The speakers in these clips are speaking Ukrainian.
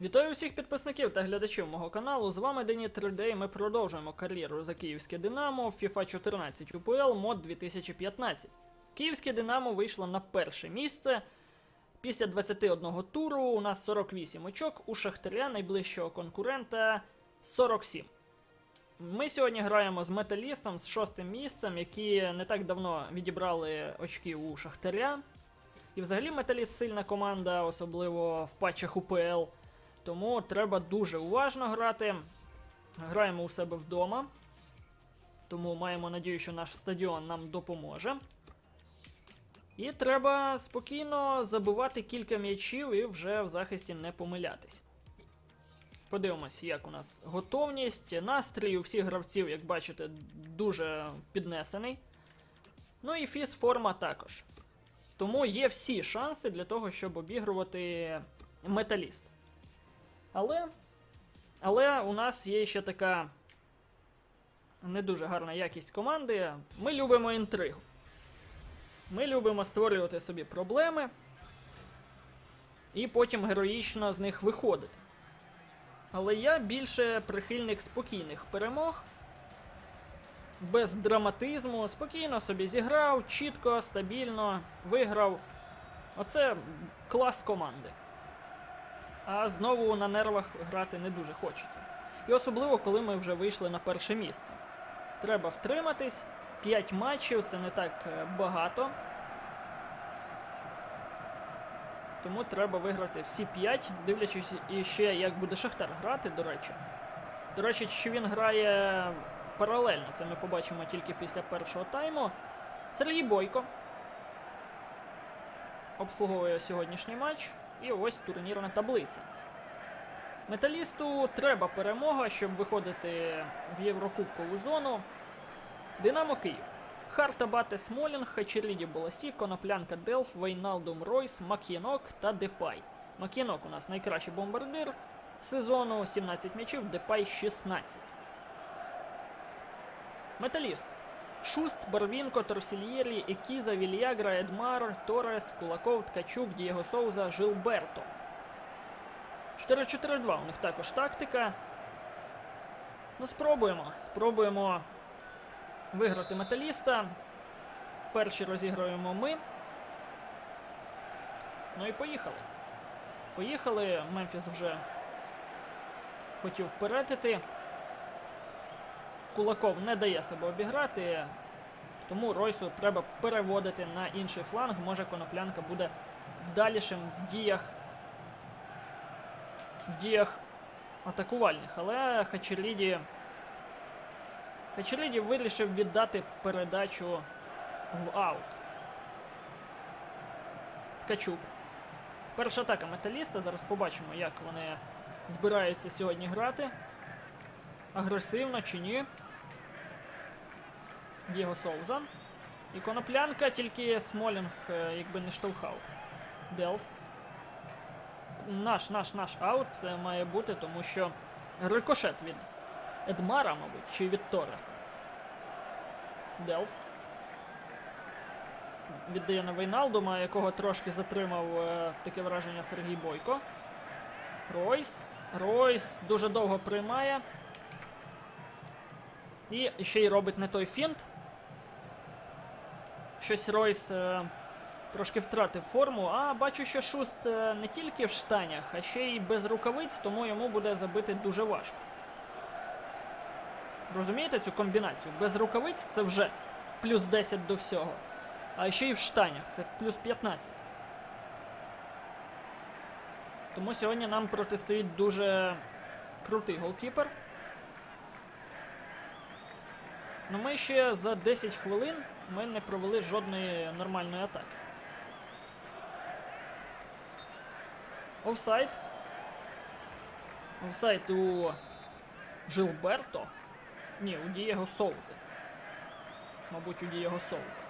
Вітаю всіх підписників та глядачів мого каналу. З вами Дені 3D і ми продовжуємо кар'єру за київське Динамо в FIFA 14 UPL мод 2015. Київське Динамо вийшло на перше місце. Після 21 туру у нас 48 очок, у Шахтаря найближчого конкурента 47. Ми сьогодні граємо з металістом з шостим місцем, які не так давно відібрали очки у Шахтаря. І взагалі металіст сильна команда, особливо в патчах УПЛ. Тому треба дуже уважно грати. Граємо у себе вдома. Тому маємо надію, що наш стадіон нам допоможе. І треба спокійно забивати кілька м'ячів і вже в захисті не помилятись. Подивимось, як у нас готовність. Настрій у всіх гравців, як бачите, дуже піднесений. Ну і фіз форма також. Тому є всі шанси для того, щоб обігрувати металіст. Але. Але у нас є ще така не дуже гарна якість команди. Ми любимо інтригу. Ми любимо створювати собі проблеми і потім героїчно з них виходити. Але я більше прихильник спокійних перемог, без драматизму, спокійно собі зіграв, чітко, стабільно, виграв. Оце клас команди. А знову на нервах грати не дуже хочеться. І особливо, коли ми вже вийшли на перше місце. Треба втриматись. 5 матчів це не так е, багато. Тому треба виграти всі 5, дивлячись іще, як буде Шахтар грати, до речі. До речі, чи він грає паралельно, це ми побачимо тільки після першого тайму. Сергій Бойко обслуговує сьогоднішній матч. І ось турнірна таблиця. Металісту треба перемога, щоб виходити в Єврокубкову зону. Динамо Київ. Харта Бате Смолінг, Хачерліді Болосі, Коноплянка Делф, Вейналдум Ройс, Мак'єнок та Депай. Мак'єнок у нас найкращий бомбардир сезону 17 м'ячів, Депай 16. Металіст. Шуст, Барвінко, Торсільєрі, Екіза, Вільягра, Едмар, Торес, Кулаков, Ткачук, Дієго Соуза, Жилберто. 4-4-2 у них також тактика. Ну, спробуємо. Спробуємо виграти металіста. Перші розіграємо ми. Ну і поїхали. Поїхали. Мемфіс вже хотів впередити. Кулаков не дає себе обіграти, тому Ройсу треба переводити на інший фланг. Може коноплянка буде вдалішим в діях в діях атакувальних. Але Хачеріді Хачеріді вирішив віддати передачу в аут. Ткачук. Перша атака металіста. Зараз побачимо, як вони збираються сьогодні грати. Агресивно чи ні. Дієго Соуза. І коноплянка, тільки Смолінг, е, якби не штовхав. Делф. Наш наш наш аут е, має бути, тому що рикошет від Едмара, мабуть, чи від Тореса. Делф. Віддає на Вейналдума, якого трошки затримав е, таке враження Сергій Бойко. Ройс. Ройс дуже довго приймає. І ще й робить не той фінт. Щось Ройс е, трошки втратив форму, а бачу, що Шуст е, не тільки в штанях, а ще й без рукавиць, тому йому буде забити дуже важко. Розумієте цю комбінацію? Без рукавиць це вже плюс 10 до всього. А ще й в штанях це плюс 15. Тому сьогодні нам протистоїть дуже крутий голкіпер. Ну ми ще за 10 хвилин ми не провели жодної нормальної атаки. Офсайд. Офсайд у Жилберто. Ні, у Дієго Соузи. Мабуть, у Дієго Соузи.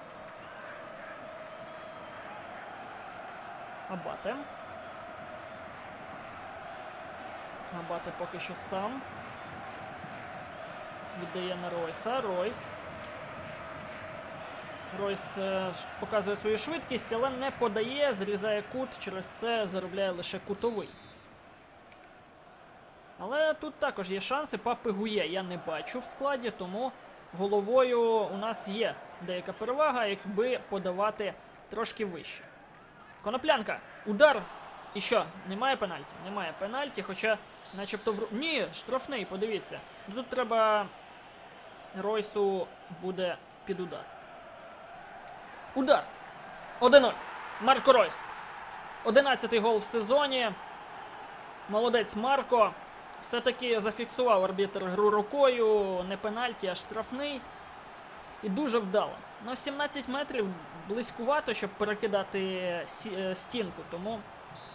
Абате. Абате поки що сам. Віддає на Ройса. Ройс. Ройс е, показує свою швидкість, але не подає, зрізає кут, через це заробляє лише кутовий. Але тут також є шанси. Папи Гує я не бачу в складі, тому головою у нас є деяка перевага, якби подавати трошки вище. Коноплянка. Удар. І що? Немає пенальті? Немає пенальті, хоча начебто в... Ні, штрафний, подивіться. Тут треба Ройсу буде під удар. Удар. 1-0. Марко Ройс. 11-й гол в сезоні. Молодець Марко. Все-таки зафіксував арбітр гру рукою. Не пенальті, а штрафний. І дуже вдало. Ну, 17 метрів близькувато, щоб перекидати е, стінку, тому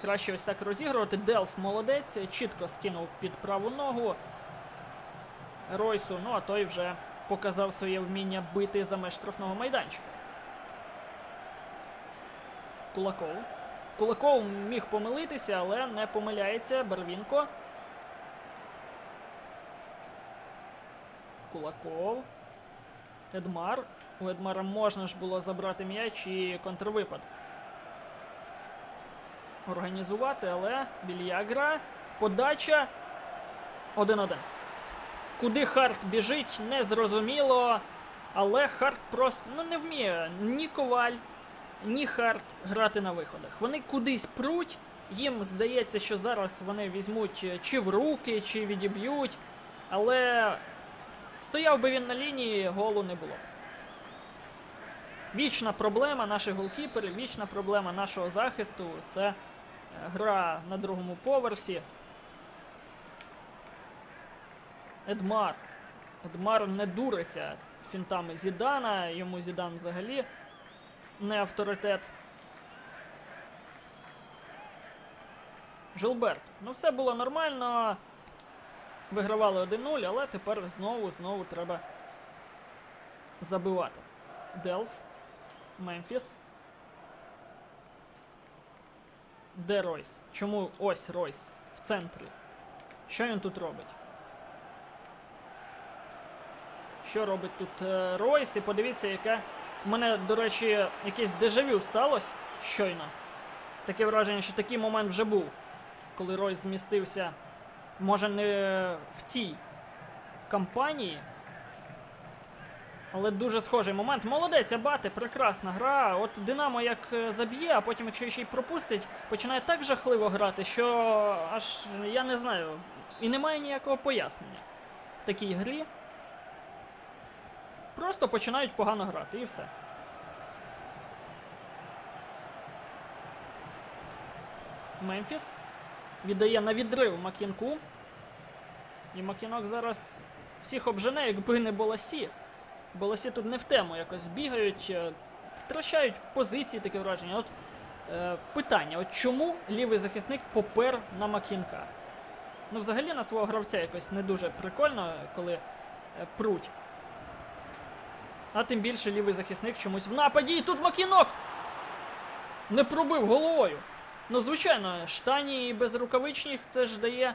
краще ось так розігрувати. Делф молодець, чітко скинув під праву ногу Ройсу, ну а той вже показав своє вміння бити за меж штрафного майданчика. Кулаков. Кулаков міг помилитися, але не помиляється. Барвінко. Кулаков. Едмар. У Едмара можна ж було забрати м'яч і контрвипад. Організувати, але Вільягра. Подача. 1-1. Куди Харт біжить, незрозуміло. Але Харт просто ну, не вміє ні коваль, ні Харт грати на виходах. Вони кудись пруть. Їм здається, що зараз вони візьмуть е, чи в руки, чи відіб'ють. Але стояв би він на лінії, голу не було. Вічна проблема наших голкіперів, вічна проблема нашого захисту це е, гра на другому поверсі. Едмар. Едмар не дуриться фінтами Зідана, йому Зідан взагалі не авторитет. Жилберт. Ну, все було нормально. Вигравали 1-0, але тепер знову знову треба забивати. Делф. Мемфіс. Де Ройс? Чому ось Ройс в центрі? Що він тут робить? Що робить тут е, Ройс? І подивіться, яке. У мене, до речі, якесь дежавю сталося щойно. Таке враження, що такий момент вже був, коли Ройс змістився. Може, не в цій кампанії. Але дуже схожий момент. Молодець, Абати, прекрасна гра. От Динамо як е, заб'є, а потім, якщо ще й пропустить, починає так жахливо грати, що аж я не знаю. І немає ніякого пояснення такій грі. Просто починають погано грати і все. Мемфіс віддає на відрив Макінку. І Макінок зараз всіх обжене, якби не Боласі. Боласі тут не в тему якось бігають, е, втрачають позиції таке враження. От е, питання: от чому лівий захисник попер на Макінка? Ну, взагалі на свого гравця якось не дуже прикольно, коли е, пруть. А тим більше лівий захисник чомусь в нападі. І тут Макінок! Не пробив головою. Ну, звичайно, штані і безрукавичність це ж дає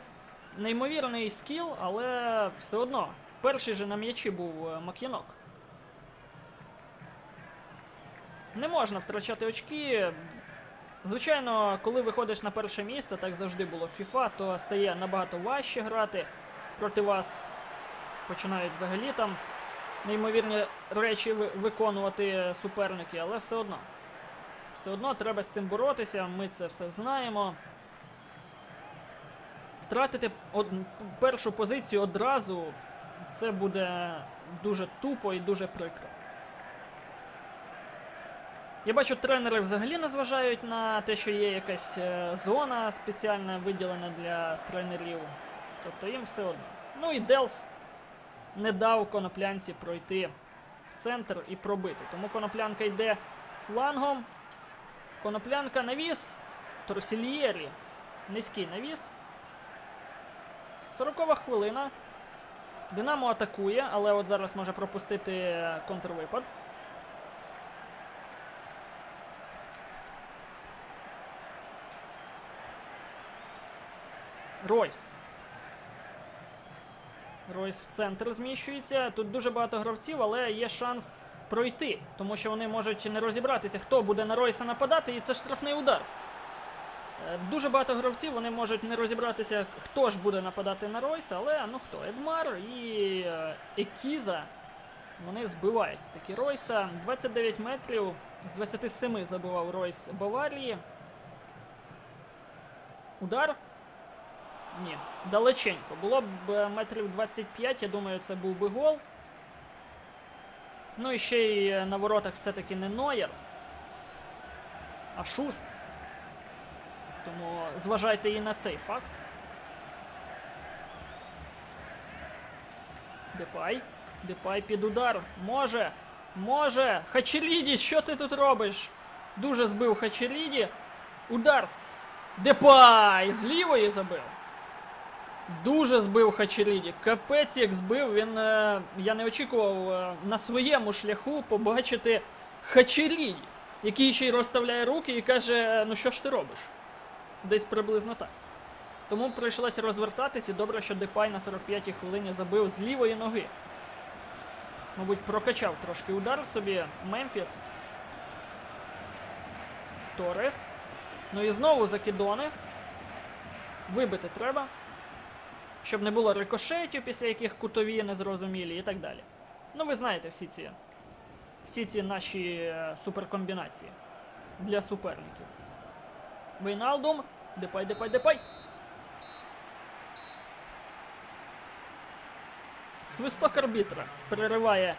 неймовірний скіл, але все одно. Перший же на м'ячі був е, Макінок. Не можна втрачати очки. Звичайно, коли виходиш на перше місце, так завжди було в FIFA, то стає набагато важче грати. Проти вас починають взагалі там неймовірні речі виконувати суперники, але все одно. Все одно треба з цим боротися, ми це все знаємо. Втратити од... першу позицію одразу це буде дуже тупо і дуже прикро. Я бачу, тренери взагалі не зважають на те, що є якась е, зона спеціальна виділена для тренерів. Тобто їм все одно. Ну і Делф не дав коноплянці пройти центр і пробити. Тому коноплянка йде флангом. Коноплянка навіс. Торсільєрі. Низький навіс. 40 хвилина. Динамо атакує, але от зараз може пропустити контрвипад. Ройс. Ройс в центр зміщується. Тут дуже багато гравців, але є шанс пройти, тому що вони можуть не розібратися, хто буде на Ройса нападати, і це штрафний удар. Е, Дуже багато гравців вони можуть не розібратися, хто ж буде нападати на Ройса, але ну хто? Едмар і е, Екіза. Вони збивають такі Ройса. 29 метрів. З 27 забивав Ройс Баварії. Удар. Ні, далеченько. Було б е, метрів 25, я думаю, це був би гол. Ну і ще й е, на воротах все-таки не Нойер, а Шуст. Тому зважайте і на цей факт. Депай. Депай під удар. Може. Може. Хачеріді, що ти тут робиш? Дуже збив Хачеріді. Удар. Депай! З лівої забив. Дуже збив Хачеріді. Капець як збив. Він. Е, я не очікував е, на своєму шляху побачити Хачеріді, який ще й розставляє руки і каже: ну що ж ти робиш? Десь приблизно так. Тому прийшлося розвертатись і добре, що Депай на 45-й хвилині забив з лівої ноги. Мабуть, прокачав трошки удар собі Мемфіс. Торес. Ну і знову закидони. Вибити треба. Щоб не було рикошетів, після яких кутові незрозумілі і так далі. Ну, ви знаєте всі ці, всі ці наші е, суперкомбінації для суперників. Вейналдум. Депай, депай, депай. Свисток арбітра перериває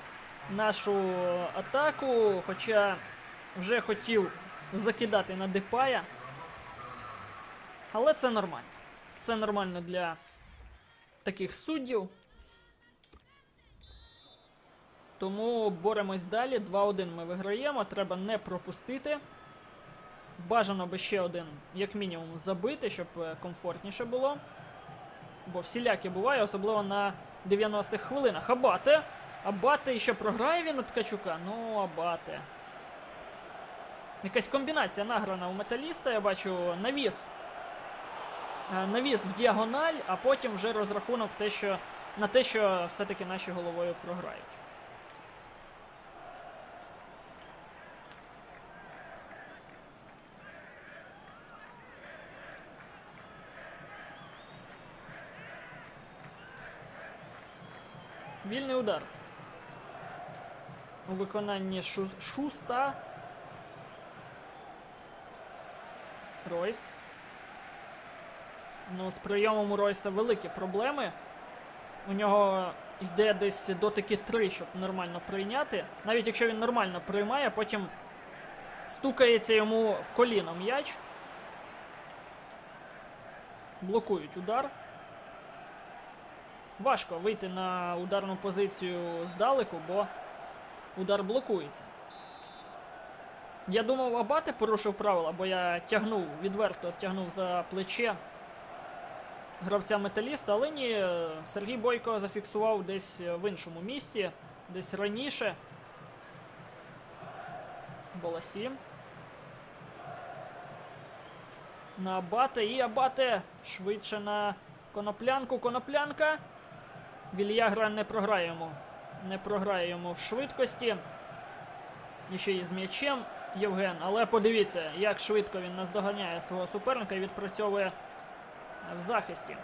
нашу атаку, хоча вже хотів закидати на Депая. Але це нормально. Це нормально для таких суддів. Тому боремось далі. 2-1 ми виграємо. Треба не пропустити. Бажано би ще один, як мінімум, забити, щоб е, комфортніше було. Бо всіляке буває, особливо на 90-х хвилинах. Абате. Абате ще програє він у Ткачука. Ну, Абате. Якась комбінація награна у металіста, я бачу, навіс. Е, Навіс в діагональ, а потім вже розрахунок те, що, на те, що все-таки наші головою програють. Вільний удар. У виконанні шу... Шуста. Ройс. Ну, з прийомом у Ройса великі проблеми. У нього йде десь дотики 3, щоб нормально прийняти. Навіть якщо він нормально приймає, потім стукається йому в коліно м'яч. Блокують удар. Важко вийти на ударну позицію здалеку, бо удар блокується. Я думав, Абате порушив правила, бо я тягнув, відверто тягнув за плече гравця металіста, але ні, Сергій Бойко зафіксував десь в іншому місці, десь раніше. Боласі. На Абате і Абате швидше на коноплянку. Коноплянка. Вільягра не програє йому. Не програє йому в швидкості. І ще й з м'ячем Євген. Але подивіться, як швидко він наздоганяє свого суперника і відпрацьовує в захисті.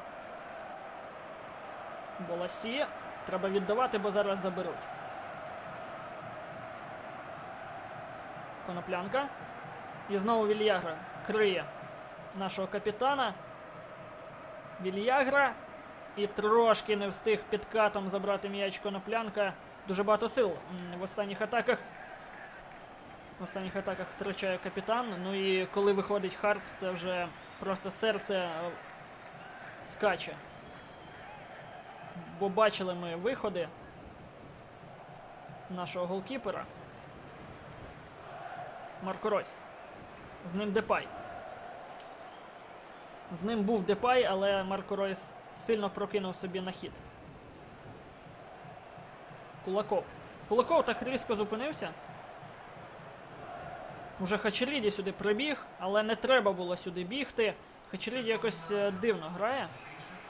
Боласі. Треба віддавати, бо зараз заберуть. Коноплянка. І знову Вільягра криє нашого капітана. Вільягра. І трошки не встиг підкатом забрати м'яч Коноплянка. Дуже багато сил в останніх атаках. В останніх атаках втрачає капітан. Ну і коли виходить хард, це вже просто серце скаче. Бо бачили ми виходи нашого голкіпера. Марко Ройс. З ним Депай. З ним був Депай, але Марко Ройс сильно прокинув собі на хід. Кулаков. Кулаков так різко зупинився. Уже Хачеріді сюди прибіг, але не треба було сюди бігти. Хачеріді якось е, дивно грає.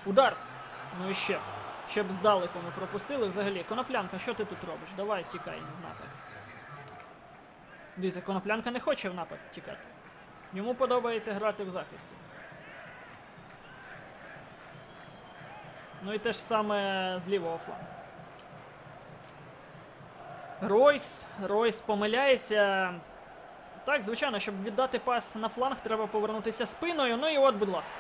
Удар. Ну і ще. Щоб здалеку ми пропустили. Взагалі, коноплянка, що ти тут робиш? Давай тікай в напад. Дивіться, коноплянка не хоче в напад тікати. Йому подобається грати в захисті. Ну і те ж саме з лівого флангу. Ройс. Ройс помиляється. Так, звичайно, щоб віддати пас на фланг, треба повернутися спиною. Ну і от, будь ласка.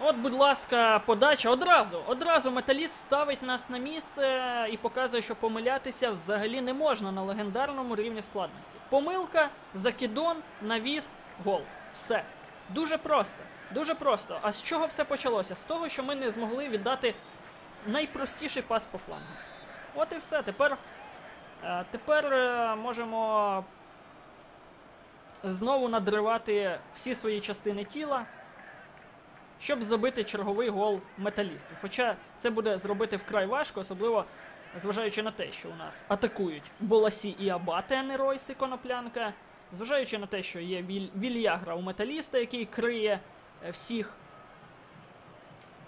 От, будь ласка, подача одразу. Одразу металіст ставить нас на місце і показує, що помилятися взагалі не можна на легендарному рівні складності. Помилка, закидон, навіс, гол. Все. Дуже просто. Дуже просто. А з чого все почалося? З того, що ми не змогли віддати найпростіший пас по флангу. От і все. Тепер, тепер е, можемо знову надривати всі свої частини тіла щоб забити черговий гол металісту. Хоча це буде зробити вкрай важко, особливо зважаючи на те, що у нас атакують Боласі і Абате, а не Ройс і Коноплянка. Зважаючи на те, що є Віль... Вільягра у металіста, який криє е, всіх.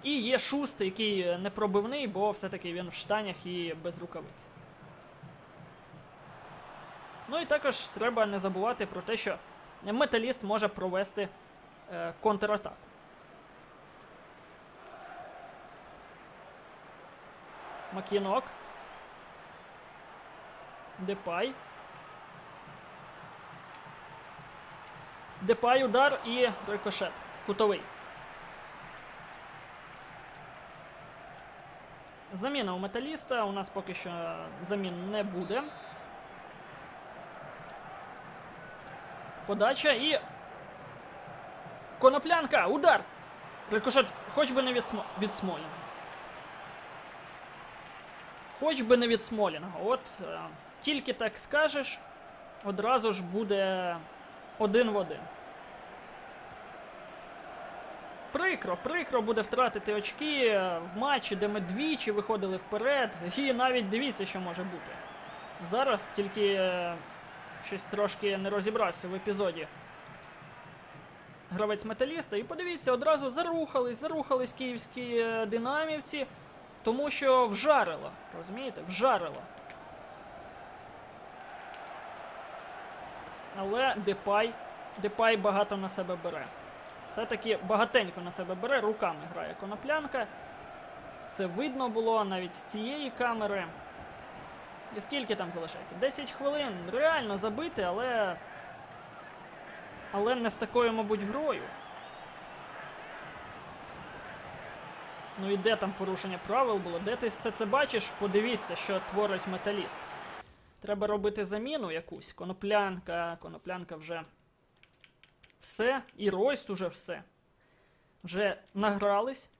І є шуст, який не пробивний, бо все-таки він в штанях і без рукавиць. Ну і також треба не забувати про те, що металіст може провести е, контратаку. Макінок. Депай. Депай удар і рикошет. Кутовий. Заміна у металіста. У нас поки що замін не буде. Подача і. Коноплянка! Удар! Рикошет хоч би не від, смо... від Смоліна. Хоч би не від Смолінга. От е, тільки так скажеш, одразу ж буде один в один. Прикро, прикро буде втратити очки в матчі, де ми двічі виходили вперед. І навіть дивіться, що може бути. Зараз тільки е, щось трошки не розібрався в епізоді. Гравець металіста. І подивіться, одразу зарухались, зарухались київські е, динамівці. Тому що вжарило. Розумієте? Вжарило. Але Депай. Депай багато на себе бере. Все-таки багатенько на себе бере, руками грає коноплянка. Це видно було навіть з цієї камери. І скільки там залишається? 10 хвилин. Реально забити, але. Але не з такою, мабуть, грою. Ну і де там порушення правил було? Де ти все це бачиш? Подивіться, що творить металіст. Треба робити заміну якусь. Коноплянка, коноплянка вже все. І Ройс уже все. Вже награлись.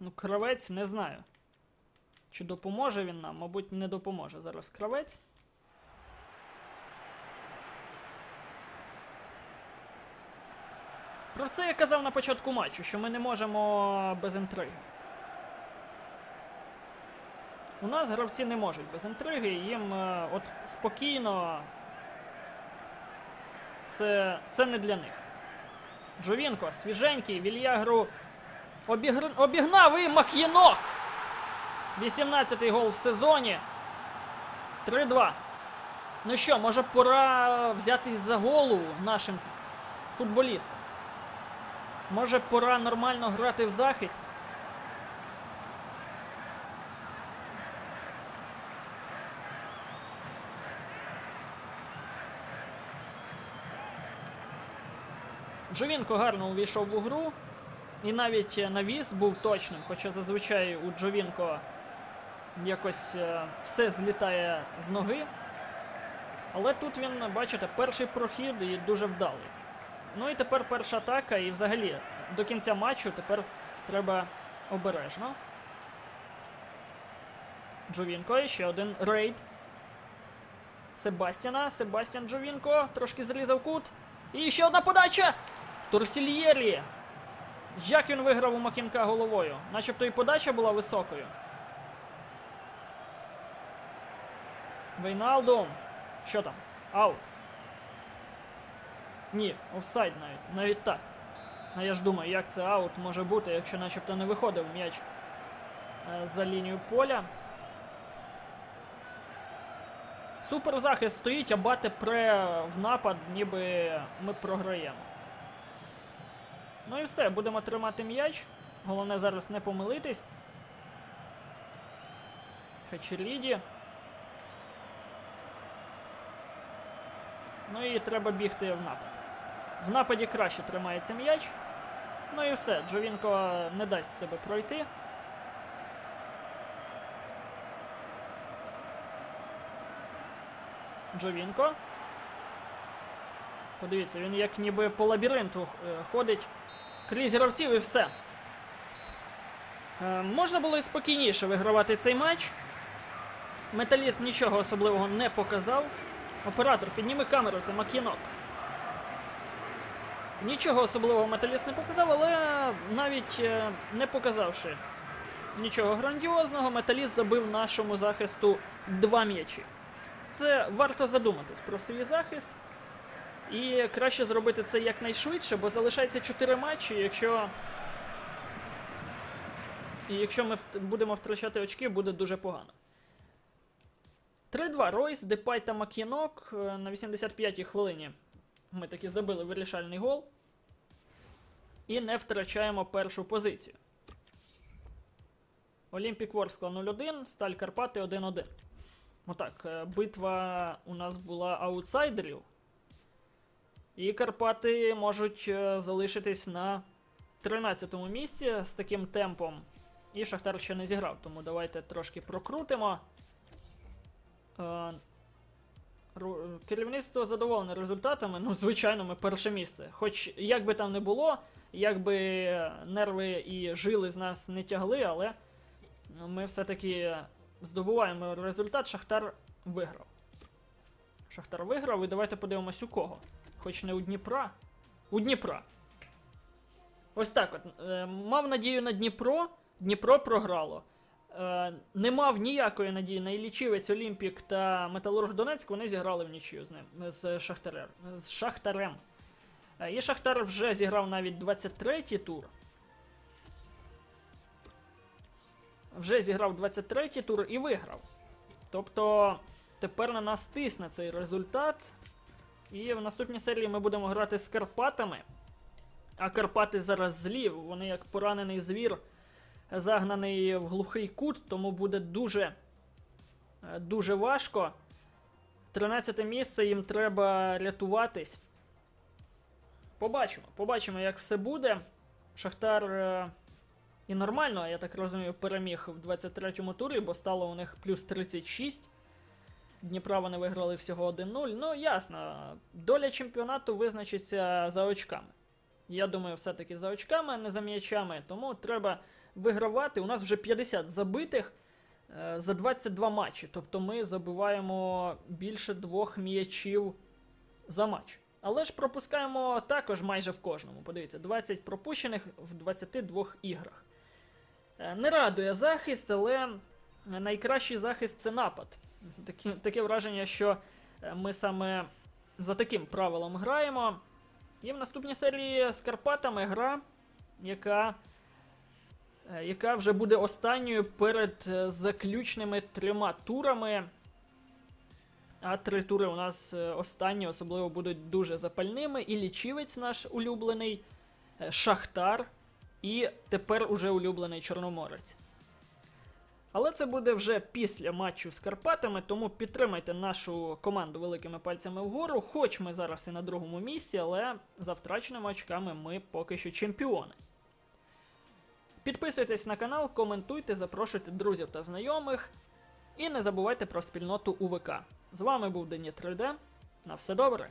Ну, кравець не знаю. Чи допоможе він нам? Мабуть, не допоможе зараз кравець. Про це я казав на початку матчу, що ми не можемо без інтриги. У нас гравці не можуть без інтриги, їм е, от спокійно. Це це не для них. Джовінко свіженький, Вільягру обігр... обігнав і Мак'єнок! 18-й гол в сезоні. 3-2. Ну що, може пора взяти за голову нашим футболістам? Може пора нормально грати в захист? Джовінко гарно увійшов в гру. І навіть навіс був точним, хоча зазвичай у Джовінко якось е, все злітає з ноги. Але тут він, бачите, перший прохід і дуже вдалий. Ну і тепер перша атака, і взагалі до кінця матчу тепер треба обережно. Джовінко, і ще один рейд. Себастьяна. Себастьян Джовінко. Трошки зрізав кут. І ще одна подача! Торсільєрі. Як він виграв у Макінка головою? Начебто і подача була високою. Вейналдум. Що там? Аут. Ні, офсайд навіть. Навіть так. А я ж думаю, як це аут може бути, якщо начебто не виходив м'яч е, за лінію поля. Суперзахист стоїть, а бате пре в напад, ніби ми програємо. Ну і все, будемо тримати м'яч. Головне зараз не помилитись. Хачеліді. Ну і треба бігти в напад. В нападі краще тримається м'яч. Ну і все, Джовінко не дасть себе пройти. Джовінко. Подивіться, він як ніби по лабіринту е, ходить крізь гравців і все. Е, можна було і спокійніше вигравати цей матч. Металіст нічого особливого не показав. Оператор, підніми камеру, це Макінок. Нічого особливого металіст не показав, але навіть е, не показавши нічого грандіозного, металіст забив нашому захисту два м'ячі. Це варто задуматись про свій захист. І краще зробити це якнайшвидше, бо залишається 4 матчі. Якщо і якщо ми будемо втрачати очки, буде дуже погано. 3-2 Ройс, Депай та Мак'янок е, на 85-й хвилині. Ми таки забили вирішальний гол. І не втрачаємо першу позицію. Олімпік Ворскла 0-1, Сталь Карпати 1-1. Отак, е, битва у нас була аутсайдерів. І Карпати можуть е, залишитись на 13-му місці з таким темпом. І Шахтар ще не зіграв, тому давайте трошки прокрутимо. Е, Керівництво задоволене результатами. Ну, звичайно, ми перше місце. Хоч як би там не було, як би нерви і жили з нас не тягли, але ми все-таки здобуваємо результат. Шахтар виграв. Шахтар виграв, і давайте подивимось у кого. Хоч не у Дніпра. У Дніпра. Ось так от. Е, мав надію на Дніпро, Дніпро програло. Е, не мав ніякої надії на Іллічівець, Олімпік та Металург Донецьк, вони зіграли в нічию з ним з Шахтарем. З Шахтарем. Е, і Шахтар вже зіграв навіть 23-й тур. Вже зіграв 23-й тур і виграв. Тобто тепер на нас тисне цей результат. І в наступній серії ми будемо грати з Карпатами. А Карпати зараз злі, вони як поранений звір, загнаний в глухий кут, тому буде дуже, е, дуже важко. 13 місце їм треба рятуватись. Побачимо, побачимо, як все буде. Шахтар е, і нормально, я так розумію, переміг в 23-му турі, бо стало у них плюс 36. Дніпра вони виграли всього 1-0. Ну, ясно, доля чемпіонату визначиться за очками. Я думаю, все-таки за очками, а не за м'ячами. Тому треба вигравати. У нас вже 50 забитих е, за 22 матчі. Тобто ми забиваємо більше двох м'ячів за матч. Але ж пропускаємо також майже в кожному. Подивіться, 20 пропущених в 22 іграх. Е, Не радує захист, але найкращий захист це напад. Такі, таке враження, що е, ми саме за таким правилом граємо. І в наступній серії з Карпатами гра, яка, е, яка вже буде останньою перед е, заключними трьома турами. А три тури у нас останні, особливо будуть дуже запальними. І лічівець наш улюблений, Шахтар, і тепер уже улюблений Чорноморець. Але це буде вже після матчу з Карпатами, тому підтримайте нашу команду великими пальцями вгору. Хоч ми зараз і на другому місці, але за втраченими очками ми поки що чемпіони. Підписуйтесь на канал, коментуйте, запрошуйте друзів та знайомих. І не забувайте про спільноту УВК. З вами був Дені 3D. На все добре!